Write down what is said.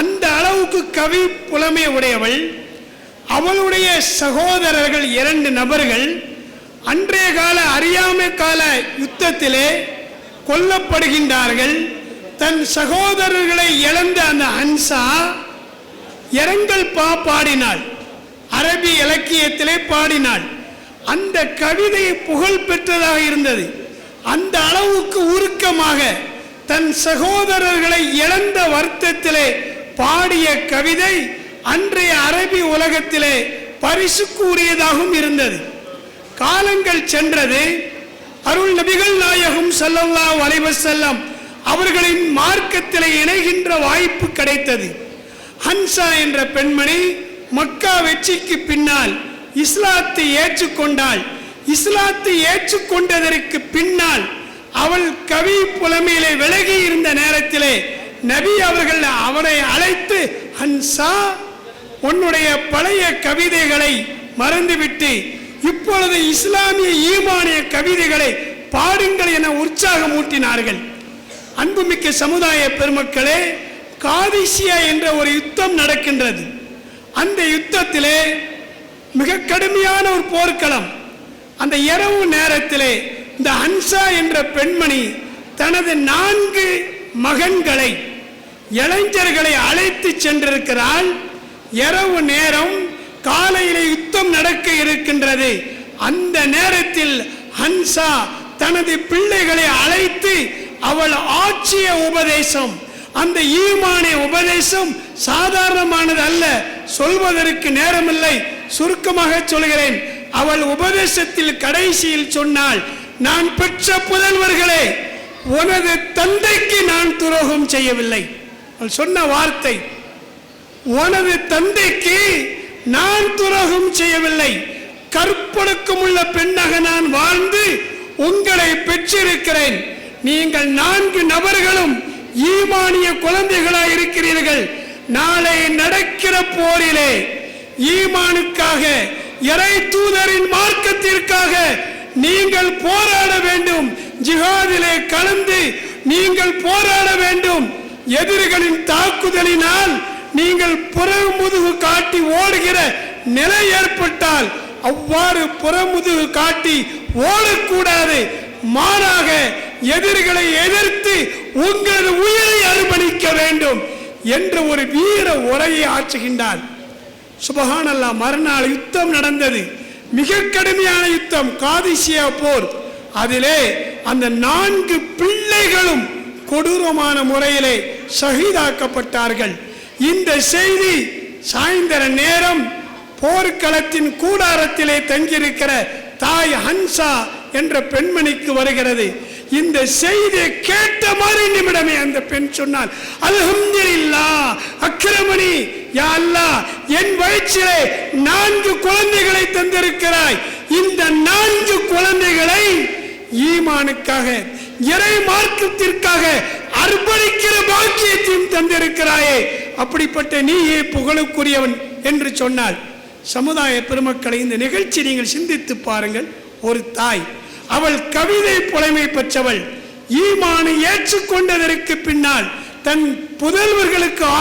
அந்த அளவுக்கு கவி புலமை உடையவள். அவளுடைய சகோதரர்கள் இரண்டு நபர்கள். அன்றைய கால அறியாமை கால யுத்தத்திலே கொல்லப்படுகின்றார்கள். தன் சகோதரர்களை இழந்த அந்த ஹன்சா இரங்கல் பா பாடினாள். அரபி இலக்கியத்திலே பாடினாள். அந்த கவிதை புகழ் பெற்றதாக இருந்தது. அந்த அளவுக்கு உருக்கமாக தன் சகோதரர்களை இழந்த வருத்தத்திலே பாடிய கவிதை அன்றைய அரபி உலகத்திலே பரிசுக்கு உரியதாகவும் இருந்தது. காலங்கள் சென்றது. அருள் நபிகள் நாயகம் சல்லல்லா வலைவசல்லம் அவர்களின் மார்க்கத்திலே இணைகின்ற வாய்ப்பு கிடைத்தது. ஹன்சா என்ற பெண்மணி மக்கா வெற்றிக்கு பின்னால் இஸ்லாத்தை ஏற்றுக்கொண்டாள். இஸ்லாத்தை ஏற்றுக்கொண்டதற்கு பின்னால் அவள் கவி புலமையிலே விலகி இருந்த நேரத்திலே நபி அவர்கள் அவரை அழைத்து ஹன்சா உன்னுடைய பழைய கவிதைகளை மறந்துவிட்டு இப்பொழுது இஸ்லாமிய ஈமானிய கவிதைகளை பாடுங்கள் என உற்சாகம் ஊட்டினார்கள் அன்புமிக்க சமுதாய பெருமக்களே காதிசியா என்ற ஒரு யுத்தம் நடக்கின்றது. அந்த யுத்தத்திலே மிக கடுமையான ஒரு போர்க்களம். அந்த இரவு நேரத்திலே இந்த ஹன்சா என்ற பெண்மணி தனது நான்கு மகன்களை இளைஞர்களை அழைத்து சென்றிருக்கிறாள். இரவு நேரம் காலையிலே யுத்தம் நடக்க இருக்கின்றது. அந்த நேரத்தில் ஹன்சா தனது பிள்ளைகளை அழைத்து அவள் ஆட்சிய உபதேசம் அந்த ஈமானிய உபதேசம் சாதாரணமானது அல்ல. சொல்வதற்கு நேரமில்லை. சுருக்கமாக சொல்கிறேன். அவள் உபதேசத்தில் கடைசியில் சொன்னாள் நான் பெற்ற புதல்வர்களே உனது தந்தைக்கு நான் துரோகம் செய்யவில்லை. சொன்ன வார்த்தை உனது தந்தைக்கு நான் துரோகம் செய்யவில்லை. கற்பொழுக்கம் உள்ள பெண்ணாக நான் வாழ்ந்து உங்களை பெற்றிருக்கிறேன். நீங்கள் நான்கு நபர்களும் ஈமானிய குழந்தைகளாய் இருக்கிறீர்கள். நாளை நடக்கிற போரிலே ஈமானுக்காக இறை தூதரின் மார்க்கத்திற்காக நீங்கள் போராட வேண்டும். ஜிஹாதிலே கலந்து நீங்கள் போராட வேண்டும். எதிரிகளின் தாக்குதலினால் நீங்கள் புறமுதுகு காட்டி ஓடுகிற நிலை ஏற்பட்டால் அவ்வாறு புறமுதுகு காட்டி ஓடக்கூடாது. மாறாக எதிரிகளை எதிர்த்து உங்களது உயிரை அர்ப்பணிக்க வேண்டும் என்ற ஒரு வீர உரையை ஆற்றுகின்றார். சுபஹானல்லா மறுநாள் யுத்தம் நடந்தது. மிக கடுமையான யுத்தம் காதிசியா போர். அதிலே அந்த நான்கு பிள்ளைகளும் கொடூரமான முறையிலே ஷஹீதாக்கப்பட்டார்கள். இந்த செய்தி சாயந்தர நேரம் போர்க்களத்தின் கூடாரத்திலே தங்கியிருக்கிற தாய் ஹன்சா என்ற பெண்மணிக்கு வருகிறது. இந்த செய்தியை கேட்ட மாதிரி நிமிடமே அந்த பெண் சொன்னாள் இல்லா அக்கிரமணி யா அல்லாஹ் என் வயிற்றிலே நான்கு குழந்தைகளை தந்திருக்கிறாய். இந்த நான்கு குழந்தைகளை ஈமானுக்காக இறை மார்க்கத்திற்காக அர்ப்பணிக்கிற பாக்கியத்தையும் தந்திருக்கிறாயே. அப்படிப்பட்ட நீயே புகழுக்குரியவன் என்று சொன்னால் சமுதாய பெருமக்களை இந்த நிகழ்ச்சி நீங்கள் சிந்தித்து பாருங்கள். ஒரு தாய் அவள் கவிதை புலமை பெற்றவள் ஈமானை ஏற்றுக்கொண்டதற்கு பின்னால் தன் புதல்வர்களுக்கு